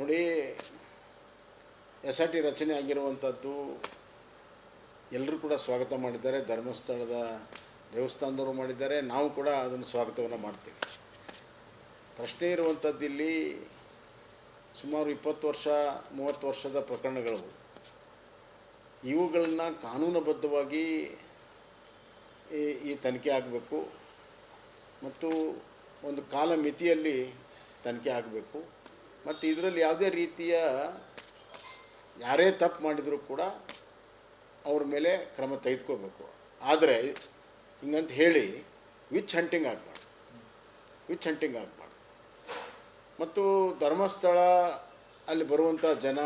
ನೋಡಿ S R T ರಚನೆ ಆಗಿರುವಂಥದ್ದು ಎಲ್ಲರೂ ಕೂಡ ಸ್ವಾಗತ ಮಾಡಿದ್ದಾರೆ. ಧರ್ಮಸ್ಥಳದ ದೇವಸ್ಥಾನದವರು ಮಾಡಿದ್ದಾರೆ. ನಾವು ಕೂಡ ಅದನ್ನು ಸ್ವಾಗತವನ್ನು ಮಾಡ್ತೀವಿ. ಪ್ರಶ್ನೆ ಇರುವಂಥದ್ದು ಇಲ್ಲಿ ಸುಮಾರು ಇಪ್ಪತ್ತು ವರ್ಷ, ಮೂವತ್ತು ವರ್ಷದ ಪ್ರಕರಣಗಳು. ಇವುಗಳನ್ನು ಕಾನೂನುಬದ್ಧವಾಗಿ ಈ ತನಿಖೆ ಆಗಬೇಕು. ಮತ್ತು ಒಂದು ಕಾಲ ಮಿತಿಯಲ್ಲಿ ತನಿಖೆ ಆಗಬೇಕು. ಮತ್ತು ಇದರಲ್ಲಿ ಯಾವುದೇ ರೀತಿಯ ಯಾರೇ ತಪ್ಪು ಮಾಡಿದರೂ ಕೂಡ ಅವ್ರ ಮೇಲೆ ಕ್ರಮ ತೆಗೆದುಕೋಬೇಕು. ಆದರೆ ಹಿಂಗಂತ ಹೇಳಿ ವಿಚ್ ಹಂಟಿಂಗ್ ಆಗಬಾರ್ದು. ವಿಚ್ ಹಂಟಿಂಗ್ ಆಗಬಾರ್ದು. ಮತ್ತು ಧರ್ಮಸ್ಥಳ ಅಲ್ಲಿ ಬರುವಂಥ ಜನ,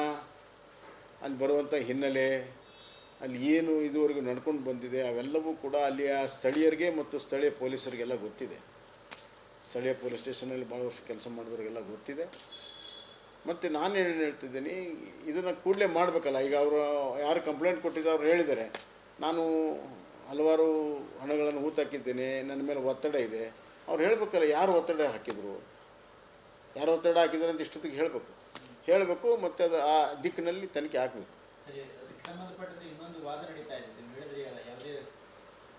ಅಲ್ಲಿ ಬರುವಂಥ ಹಿನ್ನೆಲೆ ಅಲ್ಲಿ ಏನು ಇದುವರೆಗೂ ನಡ್ಕೊಂಡು ಬಂದಿದೆ, ಅವೆಲ್ಲವೂ ಕೂಡ ಅಲ್ಲಿಯ ಸ್ಥಳೀಯರಿಗೆ ಮತ್ತು ಸ್ಥಳೀಯ ಪೊಲೀಸರಿಗೆಲ್ಲ ಗೊತ್ತಿದೆ. ಸ್ಥಳೀಯ ಪೊಲೀಸ್ ಸ್ಟೇಷನಲ್ಲಿ ಭಾಳ ವರ್ಷ ಕೆಲಸ ಮಾಡಿದವ್ರಿಗೆಲ್ಲ ಗೊತ್ತಿದೆ. ಮತ್ತು ನಾನು ಏನು ಹೇಳ್ತಿದ್ದೀನಿ, ಇದನ್ನು ಕೂಡಲೇ ಮಾಡಬೇಕಲ್ಲ. ಈಗ ಅವರು, ಯಾರು ಕಂಪ್ಲೇಂಟ್ ಕೊಟ್ಟಿದ್ದಾರೆ ಅವ್ರು ಹೇಳಿದ್ದಾರೆ. ನಾನು ಹಲವಾರು ಹಣಗಳನ್ನು ಹೂತಾಕಿದ್ದೇನೆ ನನ್ನ ಮೇಲೆ ಒತ್ತಡ ಇದೆ. ಅವ್ರು ಹೇಳಬೇಕಲ್ಲ, ಯಾರು ಒತ್ತಡ ಹಾಕಿದರು? ಯಾರು ಒತ್ತಡ ಹಾಕಿದ್ರು ಅಂತ ಇಷ್ಟೊತ್ತಿಗೆ ಹೇಳಬೇಕು. ಹೇಳಬೇಕು, ಮತ್ತು ಅದು ಆ ದಿಕ್ಕಿನಲ್ಲಿ ತನಿಖೆ ಹಾಕಬೇಕು ಸಂಬಂಧಪಟ್ಟಂತೆ ಇನ್ನೊಂದು ವಾದ ನಡೀತಾ ಇದೆ. ನೀವು ಹೇಳಿದ್ರಿ ಅಲ್ಲ ಯಾವುದೇ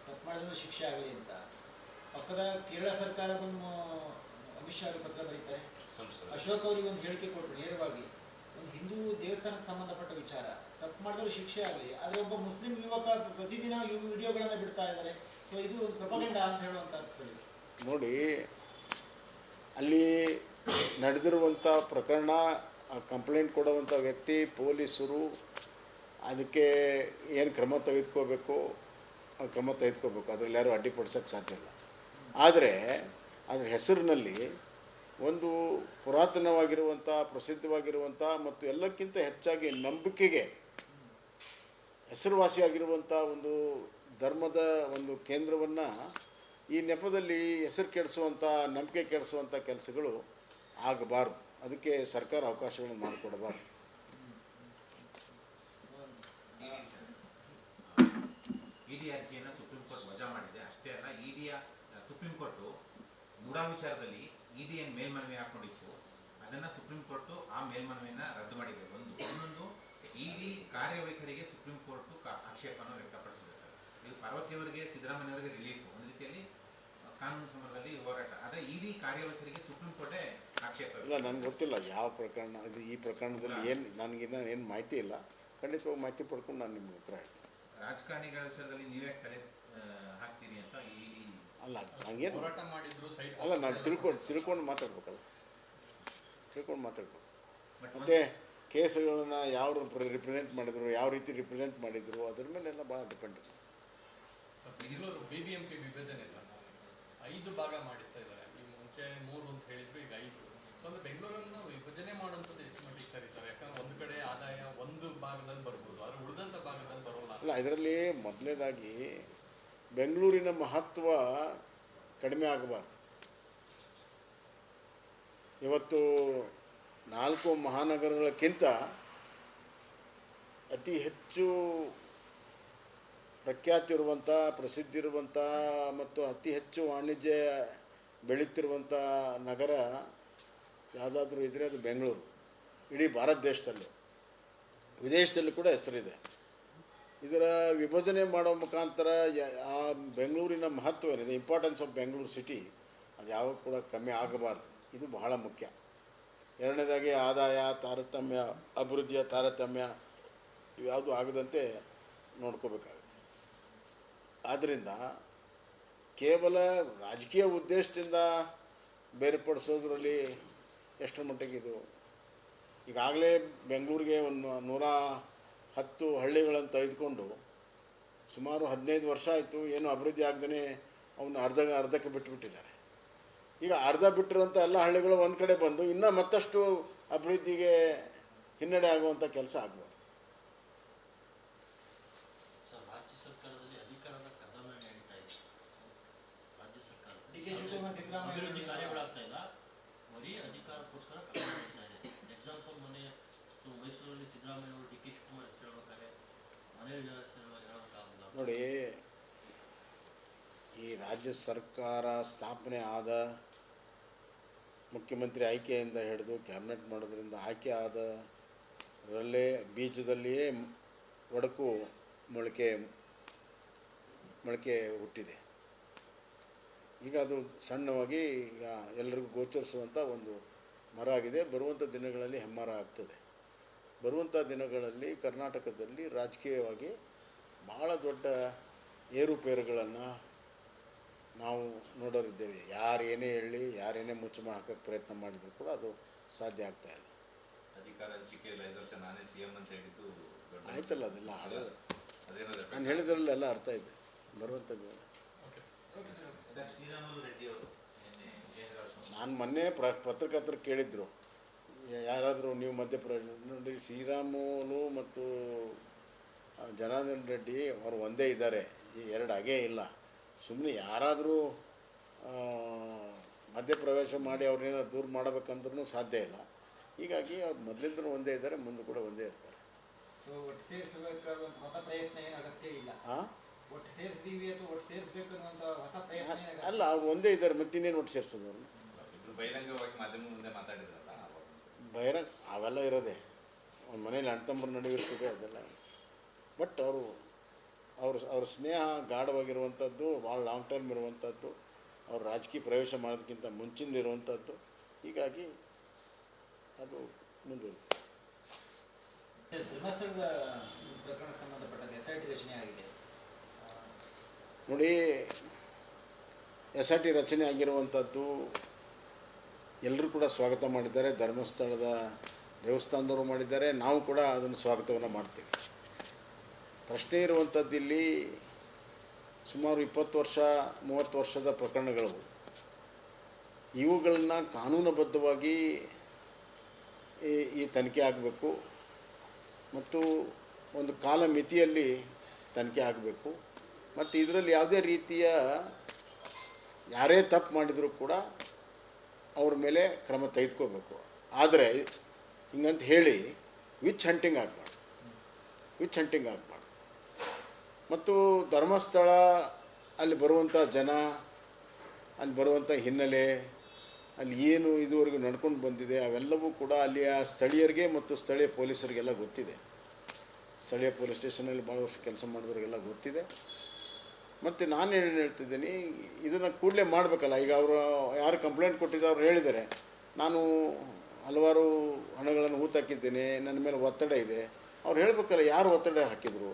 ತಪ್ಪು ಮಾಡಿದ್ರು ಶಿಕ್ಷೆ ಆಗಲಿ ಅಂತ. ಪಕ್ಕದ ಕೇರಳ ಸರ್ಕಾರ ಬಂದು ಅಮಿತ್ ಶಾ ಅವರು ಪತ್ರ ಬರೀತಾರೆ. ಅಶೋಕ್ ಅವರಿಗೆ ಒಂದು ಹೇಳಿಕೆ ಕೊಟ್ಟರು ನೇರವಾಗಿ. ಒಂದು ಹಿಂದೂ ದೇವಸ್ಥಾನಕ್ಕೆ ಸಂಬಂಧಪಟ್ಟ ವಿಚಾರ. ತಪ್ಪು ಮಾಡಿದ್ರು ಶಿಕ್ಷೆ ಆಗಲಿ. ಆದರೆ ಒಬ್ಬ ಮುಸ್ಲಿಂ ಯುವಕ ಪ್ರತಿದಿನ ವಿಡಿಯೋಗಳನ್ನು ಬಿಡ್ತಾ ಇದ್ದಾರೆ ಸೊ ಇದು ಒಂದು ಪ್ರಪಗಂಡ ಅಂತ ಹೇಳುವಂತ ನೋಡಿ ಅಲ್ಲಿ ನಡೆದಿರುವಂಥ ಪ್ರಕರಣ ಕಂಪ್ಲೇಂಟ್ ಕೊಡುವಂಥ ವ್ಯಕ್ತಿ ಪೊಲೀಸರು ಅದಕ್ಕೆ ಏನು ಕ್ರಮ ತೆಗೆದುಕೋಬೇಕು? ಕ್ರಮ ತೆಗೆದುಕೋಬೇಕು. ಅದರಲ್ಲಿ ಯಾರು ಅಡ್ಡಿಪಡಿಸೋಕ್ಕೆ ಸಾಧ್ಯ ಇಲ್ಲ. ಆದರೆ ಅದರ ಹೆಸರಿನಲ್ಲಿ ಒಂದು ಪುರಾತನವಾಗಿರುವಂಥ, ಪ್ರಸಿದ್ಧವಾಗಿರುವಂಥ ಮತ್ತು ಎಲ್ಲಕ್ಕಿಂತ ಹೆಚ್ಚಾಗಿ ನಂಬಿಕೆಗೆ ಹೆಸರುವಾಸಿಯಾಗಿರುವಂಥ ಒಂದು ಧರ್ಮದ ಒಂದು ಕೇಂದ್ರವನ್ನು ಈ ನೆಪದಲ್ಲಿ ಹೆಸರು ಕೆಡಿಸುವಂಥ, ನಂಬಿಕೆ ಕೆಡಿಸುವಂಥ ಕೆಲಸಗಳು ಆಗಬಾರ್ದು. ಅದಕ್ಕೆ ಸರ್ಕಾರ ಅವಕಾಶಗಳನ್ನು ಮಾಡಿಕೊಡಬಾರ್ದು. ಇಡಿ ಅರ್ಜಿಯನ್ನು ಸುಪ್ರೀಂ ಕೋರ್ಟ್ ವಜಾ ಮಾಡಿದೆ. ಅಷ್ಟೇ ಅಲ್ಲ ಇಡಿಯ ಸುಪ್ರೀಂ ಕೋರ್ಟು ಮೂಡಾ ವಿಚಾರದಲ್ಲಿ ಇಡಿ ಏನು ಮೇಲ್ಮನವಿ ಹಾಕೊಂಡಿತ್ತು. ಅದನ್ನು ಸುಪ್ರೀಂ ಕೋರ್ಟು ಆ ಮೇಲ್ಮನವಿಯನ್ನು ರದ್ದು ಮಾಡಿದೆ. ಒಂದು ಇನ್ನೊಂದು ಇಡಿ ಕಾರ್ಯವೈಖರಿಗೆ ಸುಪ್ರೀಂ ಕೋರ್ಟು ಆಕ್ಷೇಪವನ್ನು ವ್ಯಕ್ತಪಡಿಸಿದೆ ಸರ್. ಇದು ಪಾರ್ವತಿಯವರಿಗೆ ಸಿದ್ದರಾಮಯ್ಯವರಿಗೆ ರಿಲೀಫ್ ಒಂದು ರೀತಿಯಲ್ಲಿ ಕಾನೂನು ಸಮರದಲ್ಲಿ ಹೋರಾಟ. ಆದರೆ ಇಡಿ ಕಾರ್ಯವೈಖರಿಗೆ ಸುಪ್ರೀಂ ಕೋರ್ಟೇ ಆಕ್ಷೇಪ ಇಲ್ಲ ನನಗೆ ಗೊತ್ತಿಲ್ಲ ಯಾವ ಪ್ರಕರಣ ಇದು ಈ ಪ್ರಕರಣದಲ್ಲಿ ಏನು ನನಗಿನ್ನ ಏನು ಮಾಹಿತಿ ಇಲ್ಲ. ಖಂಡಿತವಾಗಿ ಮಾಹಿತಿ ಪಡ್ಕೊಂಡು ನಾನು ನಿಮ್ಗೆ ಉತ್ತರ ಹೇಳ್ತೀನಿ. ರಾಜಕಾರಣಿಗಳ ವಿಷಯದಲ್ಲಿ ನೀವೇ ಆ, ಹಾಕ್ತೀರಿ ಅಂತ ಇಡಿ ಅಲ್ಲ ಹಂಗೇನು ಹೋರಾಟ ಮಾಡಿದ್ರು ಸೈಡ್ ಅಲ್ಲ ನಾನು ತಿಳ್ಕೊಂಡು ತಿಳ್ಕೊಂಡು ಮಾತಾಡ್ಬೇಕಲ್ಲ. ತಿಳ್ಕೊಂಡು ಮಾತಾಡ್ಬೇಕು. ಮತ್ತೆ ಕೇಸುಗಳನ್ನು ಯಾವ ರಿಪ್ರೆಸೆಂಟ್ ಮಾಡಿದ್ರು ಯಾವ ರೀತಿ ರಿಪ್ರೆಸೆಂಟ್ ಮಾಡಿದ್ರು ಅದ್ರ ಮೇಲೆಲ್ಲ ಭಾಳ depend B B M P ವಿಭಜನೆ ಇಲ್ಲ ಐದು ಭಾಗ ಮಾಡಿರ್ತಾ ಇದ್ದಾರೆ. ಈ ಮುಂಚೆ ಮೂರು ಅಂತ ಹೇಳಿದ್ರು ಈಗ ಐದು. ಅಂದ್ರೆ ಬೆಂಗಳೂರನ್ನು ವಿಭಜನೆ ಮಾಡುವಂಥದ್ದು ಎಷ್ಟು ಮಟ್ಟಿಗೆ ಸರಿ ಸರ್. ಯಾಕಂದ್ರೆ ಒಂದು ಕಡೆ ಆದಾಯ ಒಂದು ಭಾಗದಲ್ಲಿ ಬರ್ಬೋದು ಆದ್ರೆ ಉಳಿದಂಥ ಭಾಗದಲ್ಲಿ ಬರೋಲ್ಲ ಅಲ್ಲ, ಇದರಲ್ಲಿ ಮೊದಲನೇದಾಗಿ ಬೆಂಗಳೂರಿನ ಮಹತ್ವ ಕಡಿಮೆ ಆಗಬಾರ್ದು. ಇವತ್ತು ನಾಲ್ಕು ಮಹಾನಗರಗಳಕ್ಕಿಂತ ಅತಿ ಹೆಚ್ಚು ಪ್ರಖ್ಯಾತಿ ಇರುವಂಥ ಪ್ರಸಿದ್ಧಿ ಇರುವಂಥ ಮತ್ತು ಅತಿ ಹೆಚ್ಚು ವಾಣಿಜ್ಯ ಬೆಳೀತಿರುವಂಥ ನಗರ ಯಾವುದಾದ್ರೂ ಇದ್ದರೆ ಅದು ಬೆಂಗಳೂರು. ಇಡೀ ಭಾರತ ದೇಶದಲ್ಲಿ. ವಿದೇಶದಲ್ಲಿ ಕೂಡ ಹೆಸರಿದೆ. ಇದರ ವಿಭಜನೆ ಮಾಡೋ ಮುಖಾಂತರ ಆ ಬೆಂಗಳೂರಿನ ಮಹತ್ವ ಏನಿದೆ ಇಂಪಾರ್ಟೆನ್ಸ್ ಆಫ್ ಬೆಂಗಳೂರು ಸಿಟಿ ಅದು ಯಾವಾಗ ಕೂಡ ಕಮ್ಮಿ ಆಗಬಾರ್ದು. ಇದು ಬಹಳ ಮುಖ್ಯ. ಎರಡನೇದಾಗಿ ಆದಾಯ, ತಾರತಮ್ಯ, ಅಭಿವೃದ್ಧಿಯ ತಾರತಮ್ಯ ಇವ್ಯಾವುದು ಆಗದಂತೆ ನೋಡ್ಕೋಬೇಕಾಗುತ್ತೆ. ಆದ್ದರಿಂದ ಕೇವಲ ರಾಜಕೀಯ ಉದ್ದೇಶದಿಂದ ಬೇರ್ಪಡಿಸೋದ್ರಲ್ಲಿ ಎಷ್ಟರ ಮಟ್ಟಿಗೆ ಇದು ಈಗಾಗಲೇ ಬೆಂಗಳೂರಿಗೆ ಒಂದು ನೂರ ಹತ್ತು ಹಳ್ಳಿಗಳನ್ನು ತೆಗೆದುಕೊಂಡು ಸುಮಾರು ಹದಿನೈದು ವರ್ಷ ಆಯಿತು ಏನು ಅಭಿವೃದ್ಧಿ ಆಗದೇ ಅವನ್ನ ಅರ್ಧ ಅರ್ಧಕ್ಕೆ ಬಿಟ್ಟುಬಿಟ್ಟಿದ್ದಾರೆ ಈಗ ಅರ್ಧ ಬಿಟ್ಟಿರುವಂಥ ಎಲ್ಲ ಹಳ್ಳಿಗಳು ಒಂದು ಕಡೆ ಬಂದು ಇನ್ನೂ ಮತ್ತಷ್ಟು ಅಭಿವೃದ್ಧಿಗೆ ಹಿನ್ನಡೆ ಆಗುವಂಥ ಕೆಲಸ ಆಗ್ಬೋದು. ಸರ್ ನೋಡಿ, ಈ ರಾಜ್ಯ ಸರ್ಕಾರ ಸ್ಥಾಪನೆ ಆದ ಮುಖ್ಯಮಂತ್ರಿ ಆಯ್ಕೆಯಿಂದ ಹಿಡಿದು ಕ್ಯಾಬಿನೆಟ್ ಮಾಡೋದ್ರಿಂದ ಆಯ್ಕೆ ಆದ ಅದರಲ್ಲೇ ಬೀಜದಲ್ಲಿಯೇ ಒಡಕು ಮೊಳಕೆ ಮೊಳಕೆ ಹುಟ್ಟಿದೆ. ಈಗ ಅದು ಸಣ್ಣವಾಗಿ ಈಗ ಎಲ್ಲರಿಗೂ ಗೋಚರಿಸುವಂಥ ಒಂದು ಮರ ಆಗಿದೆ. ಬರುವಂಥ ದಿನಗಳಲ್ಲಿ ಹೆಮ್ಮರ ಆಗ್ತದೆ. ಬರುವಂಥ ದಿನಗಳಲ್ಲಿ ಕರ್ನಾಟಕದಲ್ಲಿ ರಾಜಕೀಯವಾಗಿ ಭಾಳ ದೊಡ್ಡ ಏರುಪೇರುಗಳನ್ನು ನಾವು ನೋಡೋರಿದ್ದೇವೆ ಯಾರು ಏನೇ ಹೇಳಿ ಯಾರೇನೇ ಮುಚ್ಚು ಹಾಕೋಕ್ಕೆ ಪ್ರಯತ್ನ ಮಾಡಿದರೂ ಕೂಡ ಅದು ಸಾಧ್ಯ ಆಗ್ತಾ ಇಲ್ಲ. ಆಯ್ತಲ್ಲ ಅದೆಲ್ಲ ಹಳೆದು ನಾನು ನಾನು ಹೇಳಿದ್ರಲ್ಲೆಲ್ಲ ಅರ್ಥ ಇದೆ. ಬರುವಂಥದ್ದು ನಾನು ಮೊನ್ನೆ ಪ್ರ ಪತ್ರಕರ್ತರು ಕೇಳಿದರು. ಯಾರಾದರೂ ನೀವು ಮಧ್ಯಪ್ರದೇಶ ನೋಡಿ ಶ್ರೀರಾಮುಲು ಮತ್ತು ಜನಾರ್ದನ್ ರೆಡ್ಡಿ ಅವರು ಒಂದೇ ಇದ್ದಾರೆ. ಈ ಎರಡು ಹಾಗೇ ಇಲ್ಲ. ಸುಮ್ಮನೆ ಯಾರಾದರೂ ಮಧ್ಯಪ್ರವೇಶ ಮಾಡಿ ಅವ್ರನ್ನೇನೋ ದೂರ ಮಾಡಬೇಕಂದ್ರೂ ಸಾಧ್ಯ ಇಲ್ಲ. ಹೀಗಾಗಿ ಅವ್ರು ಮೊದಲಿಂದನೂ ಒಂದೇ ಇದ್ದಾರೆ ಮುಂದೆ ಕೂಡ ಒಂದೇ ಇರ್ತಾರೆ. ಹಾಂ ಅಲ್ಲ ಅವ್ರು ಒಂದೇ ಇದ್ದಾರೆ ಮತ್ತಿನ್ನೇನು ಒಟ್ಟು ಸೇರಿಸೋದು ಅವ್ರನ್ನ ಬಹಿರಂಗವಾಗಿ ಮಾಧ್ಯಮ ಮುಂದೆ ಮಾತಾಡಿದ್ರಲ್ಲ ಬಹಿರಂಗ ಅವೆಲ್ಲ ಇರೋದೆ. ಅವ್ನ ಮನೇಲಿ ಅಣ್ಣ ನಡುವಿರ್ತದೆ ಅದೆಲ್ಲ. ಬಟ್ ಅವರು ಅವ್ರ ಅವ್ರ ಸ್ನೇಹ ಗಾಢವಾಗಿರುವಂಥದ್ದು ಭಾಳ ಲಾಂಗ್ ಟರ್ಮ್ ಇರುವಂಥದ್ದು ಅವ್ರು ರಾಜಕೀಯ ಪ್ರವೇಶ ಮಾಡೋದಕ್ಕಿಂತ ಮುಂಚಿಂದ ಇರುವಂಥದ್ದು. ಹೀಗಾಗಿ ಅದು ಮುಂದುವರಿತು. ಆಗಿದೆ. ನೋಡಿ ಎಸ್ ಆರ್ ಟಿ ರಚನೆ ಆಗಿರುವಂಥದ್ದು ಎಲ್ಲರೂ ಕೂಡ ಸ್ವಾಗತ ಮಾಡಿದ್ದಾರೆ, ಧರ್ಮಸ್ಥಳದ ದೇವಸ್ಥಾನದವರು ಮಾಡಿದ್ದಾರೆ, ನಾವು ಕೂಡ ಅದನ್ನು ಸ್ವಾಗತವನ್ನು ಮಾಡ್ತೀವಿ. ಪ್ರಶ್ನೆ ಇರುವಂಥದ್ದು ಇಲ್ಲಿ ಸುಮಾರು ಇಪ್ಪತ್ತು ವರ್ಷ, ಮೂವತ್ತು ವರ್ಷದ ಪ್ರಕರಣಗಳು. ಇವುಗಳನ್ನು ಕಾನೂನುಬದ್ಧವಾಗಿ ಈ ತನಿಖೆ ಆಗಬೇಕು ಮತ್ತು ಒಂದು ಕಾಲ ಮಿತಿಯಲ್ಲಿ ತನಿಖೆ ಆಗಬೇಕು. ಮತ್ತು ಇದರಲ್ಲಿ ಯಾವುದೇ ರೀತಿಯ ಯಾರೇ ತಪ್ಪು ಮಾಡಿದರೂ ಕೂಡ ಅವ್ರ ಮೇಲೆ ಕ್ರಮ ತೆಗೆದುಕೋಬೇಕು. ಆದರೆ, ಹಿಂಗಂತ ಹೇಳಿ ವಿಚ್ ಹಂಟಿಂಗ್ ಆಗಬಾರ್ದು. ವಿಚ್ ಹಂಟಿಂಗ್ ಆಗಬಾರ್ದು. ಮತ್ತು ಧರ್ಮಸ್ಥಳ, ಅಲ್ಲಿ ಬರುವಂಥ ಜನ, ಅಲ್ಲಿ ಬರುವಂಥ ಹಿನ್ನೆಲೆ, ಅಲ್ಲಿ ಏನು ಇದುವರೆಗೂ ನಡ್ಕೊಂಡು ಬಂದಿದೆ, ಅವೆಲ್ಲವೂ ಕೂಡ ಅಲ್ಲಿ ಆ ಸ್ಥಳೀಯರಿಗೆ ಮತ್ತು ಸ್ಥಳೀಯ ಪೊಲೀಸರಿಗೆಲ್ಲ ಗೊತ್ತಿದೆ. ಸ್ಥಳೀಯ ಪೊಲೀಸ್ ಸ್ಟೇಷನಲ್ಲಿ ಭಾಳ ವರ್ಷ ಕೆಲಸ ಮಾಡಿದವ್ರಿಗೆಲ್ಲ ಗೊತ್ತಿದೆ. ಮತ್ತು ನಾನು ಏನು ಹೇಳ್ತಿದ್ದೀನಿ, ಇದನ್ನು ಕೂಡಲೇ ಮಾಡಬೇಕಲ್ಲ. ಈಗ ಅವರು, ಯಾರು ಕಂಪ್ಲೇಂಟ್ ಕೊಟ್ಟಿದ್ದು ಅವ್ರು ಹೇಳಿದ್ದಾರೆ. ನಾನು ಹಲವಾರು ಹಣಗಳನ್ನು ಹೂತಾಕಿದ್ದೇನೆ ನನ್ನ ಮೇಲೆ ಒತ್ತಡ ಇದೆ. ಅವ್ರು ಹೇಳಬೇಕಲ್ಲ, ಯಾರು ಒತ್ತಡ ಹಾಕಿದರು?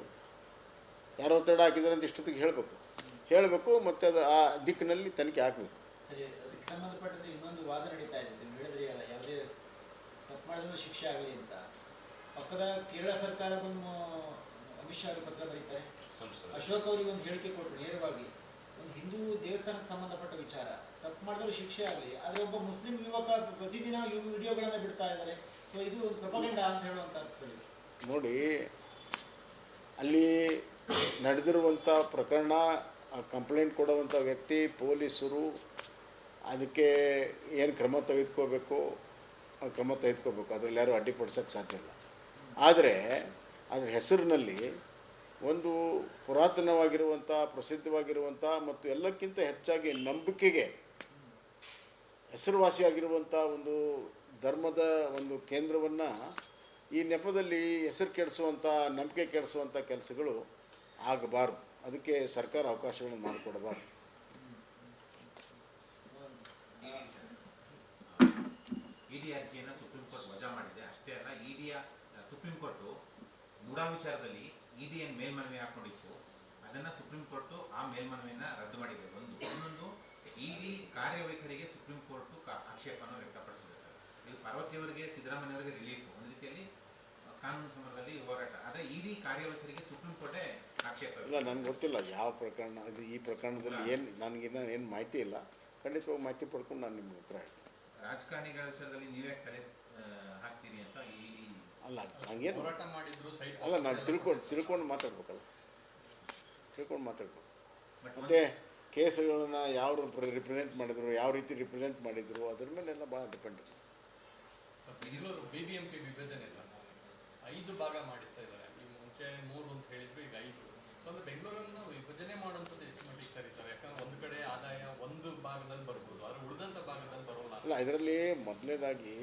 ಯಾರು ಒತ್ತಡ ಹಾಕಿದ್ದಾರೆ ಅಂತ ಇಷ್ಟೊತ್ತಿಗೆ ಹೇಳಬೇಕು. ಹೇಳಬೇಕು ಮತ್ತು ಅದು ಆ ದಿಕ್ಕಿನಲ್ಲಿ ತನಿಖೆ ಮಾಡಿದ್ರು ಶಿಕ್ಷೆ ಆಗಲಿ ಅಂತ. ಪಕ್ಕದ ಕೇರಳ ಸರ್ಕಾರ ಅಮಿತ್ ಪತ್ರ ಬರೀತಾರೆ. ಅಶೋಕ್ ಅವರಿಗೆ ಒಂದು ಹೇಳಿಕೆ ಕೊಟ್ಟರು ನೇರವಾಗಿ. ಒಂದು ಹಿಂದೂ ದೇವಸ್ಥಾನಕ್ಕೆ ಸಂಬಂಧಪಟ್ಟ ವಿಚಾರ. ತಪ್ಪು ಮಾಡಿದ್ರೆ ಶಿಕ್ಷೆ ಆಗಲಿ. ಆದರೆ ಒಬ್ಬ ಮುಸ್ಲಿಂ ಯುವಕ ಪ್ರತಿದಿನ ವಿಡಿಯೋಗಳನ್ನು ಬಿಡ್ತಾ ಇದ್ದಾರೆ ಸೊ ಇದು ಒಂದು ಪ್ರಪಗಂಡ ಅಂತ ಹೇಳುವಂತ ನೋಡಿ ಅಲ್ಲಿ ನಡೆದಿರುವಂಥ ಪ್ರಕರಣ ಕಂಪ್ಲೇಂಟ್ ಕೊಡುವಂಥ ವ್ಯಕ್ತಿ ಪೊಲೀಸರು ಅದಕ್ಕೆ ಏನು ಕ್ರಮ ತೆಗೆದುಕೋಬೇಕು ಕ್ರಮ ತೆಗೆದುಕೋಬೇಕು. ಅದರಲ್ಲಿ ಯಾರು ಅಡ್ಡಿಪಡಿಸೋಕ್ಕೆ ಸಾಧ್ಯ ಇಲ್ಲ. ಆದರೆ ಅದರ ಹೆಸರಿನಲ್ಲಿ ಒಂದು ಪುರಾತನವಾಗಿರುವಂಥ ಪ್ರಸಿದ್ಧವಾಗಿರುವಂಥ ಮತ್ತು ಎಲ್ಲಕ್ಕಿಂತ ಹೆಚ್ಚಾಗಿ ನಂಬಿಕೆಗೆ ಹೆಸರುವಾಸಿಯಾಗಿರುವಂಥ ಒಂದು ಧರ್ಮದ ಒಂದು ಕೇಂದ್ರವನ್ನು ಈ ನೆಪದಲ್ಲಿ ಹೆಸರು ಕೆಡಿಸುವಂಥ ನಂಬಿಕೆ ಕೆಡಿಸುವಂಥ ಕೆಲಸಗಳು ಆಗಬಾರ್ದು. ಅದಕ್ಕೆ ಸರ್ಕಾರ ಅವಕಾಶಗಳನ್ನು ಮಾಡಿಕೊಡಬಾರ್ದು. ಇಡಿ ಅರ್ಜಿಯನ್ನು ಸುಪ್ರೀಂ ಕೋರ್ಟ್ ವಜಾ ಮಾಡಿದೆ. ಅಷ್ಟೇ ಅಲ್ಲ, ಇಡಿಯ ಸುಪ್ರೀಂ ಕೋರ್ಟು ಮೂಡಾ ವಿಚಾರದಲ್ಲಿ ಇಡಿ ಏನು ಮೇಲ್ಮನವಿ ಹಾಕೊಂಡಿತ್ತು. ಅದನ್ನ ಸುಪ್ರೀಂ ಕೋರ್ಟು ಆ ಮೇಲ್ಮನವಿಯನ್ನು ರದ್ದು ಮಾಡಿದೆ. ಒಂದು ಇನ್ನೊಂದು ಇಡಿ ಕಾರ್ಯವೈಖರಿಗೆ ಸುಪ್ರೀಂ ಕೋರ್ಟು ಆಕ್ಷೇಪವನ್ನು ವ್ಯಕ್ತಪಡಿಸಿದೆ ಸರ್. ಇದು ಪಾರ್ವತಿಯವರಿಗೆ ಸಿದ್ದರಾಮಯ್ಯವರಿಗೆ ರಿಲೀಫ್ ಒಂದು ರೀತಿಯಲ್ಲಿ ಕಾನೂನು ಸಮರದಲ್ಲಿ ಹೋರಾಟ. ಆದರೆ ಇಡಿ ಕಾರ್ಯವೈಖರಿಗೆ ಸುಪ್ರೀಂ ಕೋರ್ಟೇ ಆಕ್ಷೇಪ ಇಲ್ಲ ನನಗೆ ಗೊತ್ತಿಲ್ಲ ಯಾವ ಪ್ರಕರಣ ಇದು ಈ ಪ್ರಕರಣದಲ್ಲಿ ಏನು ನನಗಿನ್ನ ಏನು ಮಾಹಿತಿ ಇಲ್ಲ. ಖಂಡಿತವಾಗಿ ಮಾಹಿತಿ ಪಡ್ಕೊಂಡು ನಾನು ನಿಮ್ಗೆ ಉತ್ತರ ಹೇಳ್ತೀನಿ. ರಾಜಕಾರಣಿಗಳ ವಿಚಾರದಲ್ಲಿ ನೀವೇ ಕಲೆ ಆ, ಹಾಕ್ತೀರಿ ಅಂತ ಇಡಿ ಅಲ್ಲ ಹಂಗೇನು? ಹೋರಾಟ ಮಾಡಿದ್ರು ಸೈಟ್ ಅಲ್ಲ ನಾನು ತಿಳ್ಕೊಂಡು ತಿಳ್ಕೊಂಡು ಮಾತಾಡ್ಬೇಕಲ್ಲ. ತಿಳ್ಕೊಂಡು ಮಾತಾಡ್ಬೇಕು. ಮತ್ತೆ ಕೇಸುಗಳನ್ನು ಯಾವ ರಿಪ್ರೆಸೆಂಟ್ ಮಾಡಿದ್ರು ಯಾವ ರೀತಿ ರಿಪ್ರೆಸೆಂಟ್ ಮಾಡಿದ್ರು ಅದ್ರ ಮೇಲೆಲ್ಲ ಭಾಳ ಡಿಪೆಂಡ್ ಐದು ಭಾಗ ಮಾಡಿರ್ತಾ ಇದ್ದಾರೆ ಈ ಮುಂಚೆ ಮೂರು ಅಂತ ಹೇಳಿದ್ರು ಈಗ ಐದು. ಅಂದ್ರೆ ಬೆಂಗಳೂರನ್ನ ವಿಭಜನೆ ಮಾಡುವಂಥದ್ದು ಎಷ್ಟು ಮಟ್ಟಿಗೆ ಸರಿ ಸರ್ ಯಾಕಂದ್ರೆ ಒಂದು ಕಡೆ ಆದಾಯ ಒಂದು ಭಾಗದಲ್ಲಿ ಬರ್ಬೋದು. ಆದರೆ ಉಳಿದಂತ ಭಾಗದಲ್ಲಿ ಬರೋಲ್ಲ. ಅಲ್ಲ ಇದರಲ್ಲಿ ಮೊದಲನೇದಾಗಿ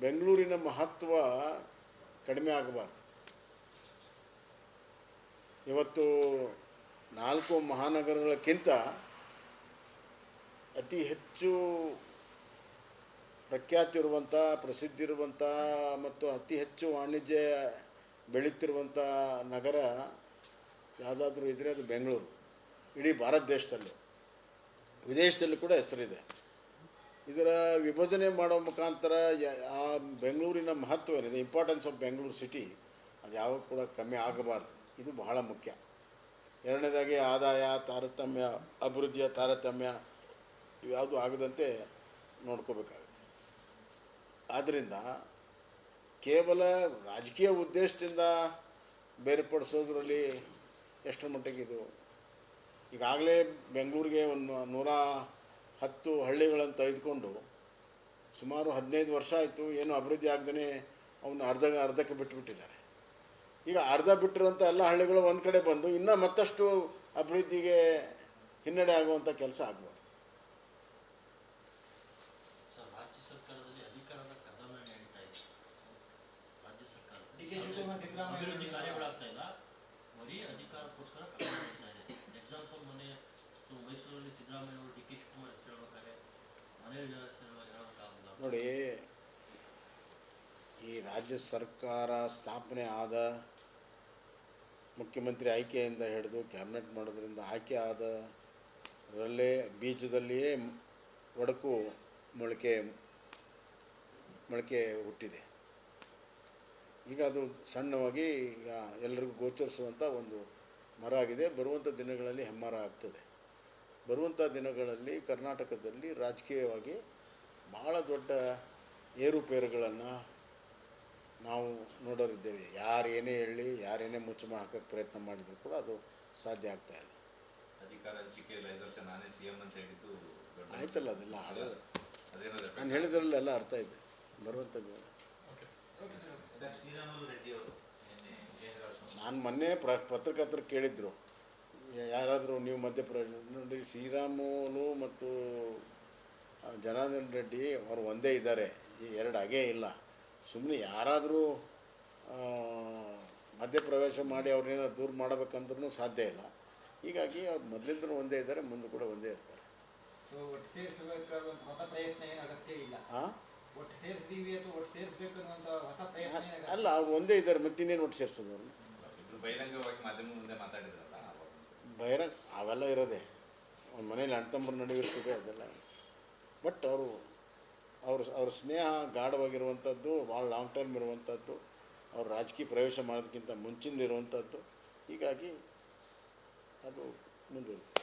ಬೆಂಗಳೂರಿನ ಮಹತ್ವ ಕಡಿಮೆ ಆಗಬಾರ್ದು. ಇವತ್ತು ನಾಲ್ಕು ಮಹಾನಗರಗಳಕ್ಕಿಂತ ಅತಿ ಹೆಚ್ಚು ಪ್ರಖ್ಯಾತಿ ಇರುವಂಥ ಪ್ರಸಿದ್ಧಿ ಇರುವಂಥ ಮತ್ತು ಅತಿ ಹೆಚ್ಚು ವಾಣಿಜ್ಯ ಬೆಳೀತಿರುವಂಥ ನಗರ ಯಾವುದಾದ್ರೂ ಇದ್ದರೆ ಅದು ಬೆಂಗಳೂರು. ಇಡೀ ಭಾರತ ದೇಶದಲ್ಲಿ. ವಿದೇಶದಲ್ಲೂ ಕೂಡ ಹೆಸರಿದೆ. ಇದರ ವಿಭಜನೆ ಮಾಡೋ ಮುಖಾಂತರ ಆ ಬೆಂಗಳೂರಿನ ಮಹತ್ವ ಏನಿದೆ ಇಂಪಾರ್ಟೆನ್ಸ್ ಆಫ್ ಬೆಂಗಳೂರು ಸಿಟಿ ಅದು ಯಾವಾಗ ಕೂಡ ಕಮ್ಮಿ ಆಗಬಾರ್ದು. ಇದು ಬಹಳ ಮುಖ್ಯ. ಎರಡನೇದಾಗಿ ಆದಾಯ, ತಾರತಮ್ಯ, ಅಭಿವೃದ್ಧಿಯ ತಾರತಮ್ಯ ಇವ್ಯಾವುದು ಆಗದಂತೆ ನೋಡ್ಕೋಬೇಕಾಗುತ್ತೆ. ಆದ್ದರಿಂದ ಕೇವಲ ರಾಜಕೀಯ ಉದ್ದೇಶದಿಂದ ಬೇರ್ಪಡಿಸೋದ್ರಲ್ಲಿ ಎಷ್ಟರ ಮಟ್ಟಿಗೆ ಇದು ಈಗಾಗಲೇ ಬೆಂಗಳೂರಿಗೆ ಒಂದು ನೂರ ಹತ್ತು ಹಳ್ಳಿಗಳನ್ನು ತೆಗೆದುಕೊಂಡು ಸುಮಾರು ಹದಿನೈದು ವರ್ಷ ಆಯಿತು ಏನು ಅಭಿವೃದ್ಧಿ ಆಗದೇ ಅವನು ಅರ್ಧ ಅರ್ಧಕ್ಕೆ ಬಿಟ್ಟುಬಿಟ್ಟಿದ್ದಾರೆ ಈಗ ಅರ್ಧ ಬಿಟ್ಟಿರುವಂಥ ಎಲ್ಲ ಹಳ್ಳಿಗಳು ಒಂದು ಕಡೆ ಬಂದು ಇನ್ನೂ ಮತ್ತಷ್ಟು ಅಭಿವೃದ್ಧಿಗೆ ಹಿನ್ನಡೆ ಆಗುವಂಥ ಕೆಲಸ ಆಗ್ಬೋದು. ಸರ್ ನೋಡಿ, ಈ ರಾಜ್ಯ ಸರ್ಕಾರ ಸ್ಥಾಪನೆ ಆದ ಮುಖ್ಯಮಂತ್ರಿ ಆಯ್ಕೆಯಿಂದ ಹಿಡಿದು ಕ್ಯಾಬಿನೆಟ್ ಮಾಡೋದ್ರಿಂದ ಆಯ್ಕೆ ಆದ ಅದರಲ್ಲೇ ಬೀಜದಲ್ಲಿಯೇ ಒಡಕು ಮೊಳಕೆ ಮೊಳಕೆ ಹುಟ್ಟಿದೆ. ಈಗ ಅದು ಸಣ್ಣವಾಗಿ ಈಗ ಎಲ್ಲರಿಗೂ ಗೋಚರಿಸುವಂಥ ಒಂದು ಮರ ಆಗಿದೆ. ಬರುವಂಥ ದಿನಗಳಲ್ಲಿ ಹೆಮ್ಮರ ಆಗ್ತದೆ. ಬರುವಂಥ ದಿನಗಳಲ್ಲಿ ಕರ್ನಾಟಕದಲ್ಲಿ ರಾಜಕೀಯವಾಗಿ ಭಾಳ ದೊಡ್ಡ ಏರುಪೇರುಗಳನ್ನು ನಾವು ನೋಡೋರಿದ್ದೇವೆ ಯಾರು ಏನೇ ಹೇಳಿ ಯಾರೇನೇ ಮುಚ್ಚು ಹಾಕೋಕ್ಕೆ ಪ್ರಯತ್ನ ಮಾಡಿದರೂ ಕೂಡ ಅದು ಸಾಧ್ಯ ಆಗ್ತಾ ಇಲ್ಲ. ಅಧಿಕಾರ ಹಂಚಿಕೆಯಲ್ಲಿ ಐದು ವರ್ಷ ನಾನೇ ಸಿ ಎಂ ಅಂತ ಹೇಳಿದ್ದು ಆಯ್ತಲ್ಲ ಅದೆಲ್ಲ ನಾನು ಹೇಳಿದ್ರಲ್ಲ ಎಲ್ಲ ಅರ್ಥ ಇದೆ. ಬರುವಂಥದ್ದು ಓಕೆ ಸರ್ ಶ್ರೀರಾಮುಲು ರೆಡ್ಡಿ ಅವರು ನಿನ್ನೆ ನಾನು ಮೊನ್ನೆ ಪ್ರ ಪತ್ರಕರ್ತರು ಕೇಳಿದ್ರು. ಯಾರಾದರೂ ನೀವು ಮಧ್ಯಪ್ರದೇಶ ನೋಡಿ ಶ್ರೀರಾಮುಲು ಮತ್ತು ಜನಾರ್ದನ್ ರೆಡ್ಡಿ ಅವರು ಒಂದೇ ಇದ್ದಾರೆ. ಈ ಎರಡು ಹಾಗೇ ಇಲ್ಲ. ಸುಮ್ಮನೆ ಯಾರಾದರೂ ಮಧ್ಯಪ್ರವೇಶ ಮಾಡಿ ಅವ್ರನ್ನೇನೋ ದೂರ ಮಾಡಬೇಕಂದ್ರೂ ಸಾಧ್ಯ ಇಲ್ಲ. ಹೀಗಾಗಿ ಅವ್ರು ಮೊದಲಿಂದನೂ ಒಂದೇ ಇದ್ದಾರೆ ಮುಂದೆ ಕೂಡ ಒಂದೇ ಇರ್ತಾರೆ. ಹಾಂ ಅಲ್ಲ ಅವ್ರು ಒಂದೇ ಇದ್ದಾರೆ ಮತ್ತಿನ್ನೇನು ಒಟ್ಟು ಸೇರಿಸೋದು ಅವ್ರನ್ನ ಬಹಿರಂಗವಾಗಿ ಮಾಧ್ಯಮ ಮುಂದೆ ಮಾತಾಡಿದ್ರಲ್ಲ ಆವಾಗ ಅವೆಲ್ಲ ಇರೋದೆ. ಅವ್ನ ಮನೇಲಿ ಅಣ್ಣ ತಮ್ಮರ ನಡುವೆ ಇರ್ತದೆ ಅದೆಲ್ಲ. ಬಟ್ ಅವರು, ಅವ್ರ ಅವ್ರ ಸ್ನೇಹ ಗಾಢವಾಗಿರುವಂಥದ್ದು, ಭಾಳ ಲಾಂಗ್ ಟರ್ಮ್ ಇರುವಂಥದ್ದು, ಅವ್ರು ರಾಜಕೀಯ ಪ್ರವೇಶ ಮಾಡೋದಕ್ಕಿಂತ ಮುಂಚಿಂದಿರುವಂಥದ್ದು. ಹೀಗಾಗಿ ಅದು ಮುಂದುವರಿತು